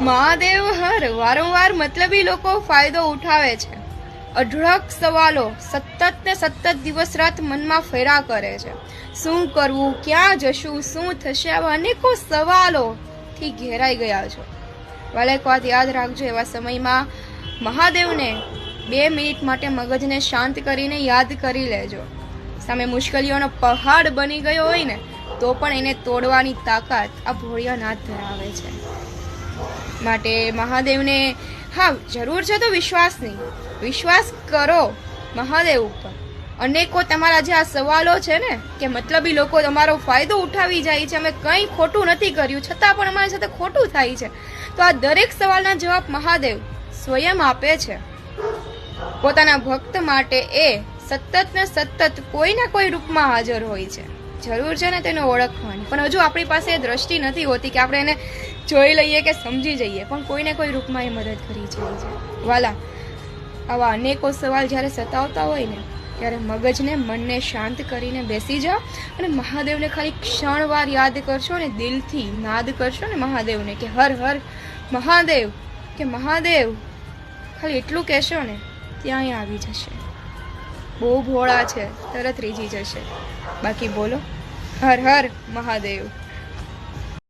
મહાદેવ હર વારંવાર મતલબી લોકો ફાયદો ઉઠાવે છે. અઢળક સવાલો સતત ને સતત દિવસ રાત મનમાં ફેરા કરે છે. શું કરવું, ક્યાં જશું, શું થશે, આવા અનેકો સવાલોથી ઘેરાઈ ગયા છો. વાલેક વાત યાદ રાખજો, એવા સમયમાં મહાદેવને બે મિનિટ માટે મગજને શાંત કરીને યાદ કરી લેજો. સામે મુશ્કેલીઓનો પહાડ બની ગયો હોય ને, તો પણ એને તોડવાની તાકાત આ ભોળિયાનાથ ધરાવે છે. માટે મહાદેવને, હા, જરૂર છે તો વિશ્વાસ નહીં. વિશ્વાસ કરો મહાદેવ ઉપર. અનેકો તમારા જે આ સવાલો છે ને, કે મતલબી લોકો તમારો ફાયદો ઉઠાવી જાય છે, અમે કંઈ ખોટું નથી કર્યું, છતાં પણ અમારી સાથે ખોટું થાય છે. તો આ દરેક સવાલના જવાબ મહાદેવ સ્વયં આપે છે. પોતાના ભક્ત માટે એ સતત ને સતત કોઈ ના કોઈ રૂપમાં હાજર હોય છે. જરૂર છે ને તેને ઓળખવાની. પણ હજુ આપણી પાસે એ દ્રષ્ટિ નથી હોતી કે આપણે એને જોઈ લઈએ કે સમજી જઈએ. પણ કોઈને કોઈ રૂપમાં એ મદદ કરી જાય છે વાલા, આવા અનેકો સવાલ જ્યારે સતાવતા હોય ને, ત્યારે મગજને મનને શાંત કરીને બેસી જાઓ અને મહાદેવને ખાલી ક્ષણવાર યાદ કરશો અને દિલથી નાદ કરશો ને મહાદેવને કે હર હર મહાદેવ, કે મહાદેવ. ખાલી એટલું કહેશો ને ત્યાં આવી જશે. બહુ ભોળા છે, તરત રીઝી જશે. બાકી બોલો, હર હર મહાદેવ.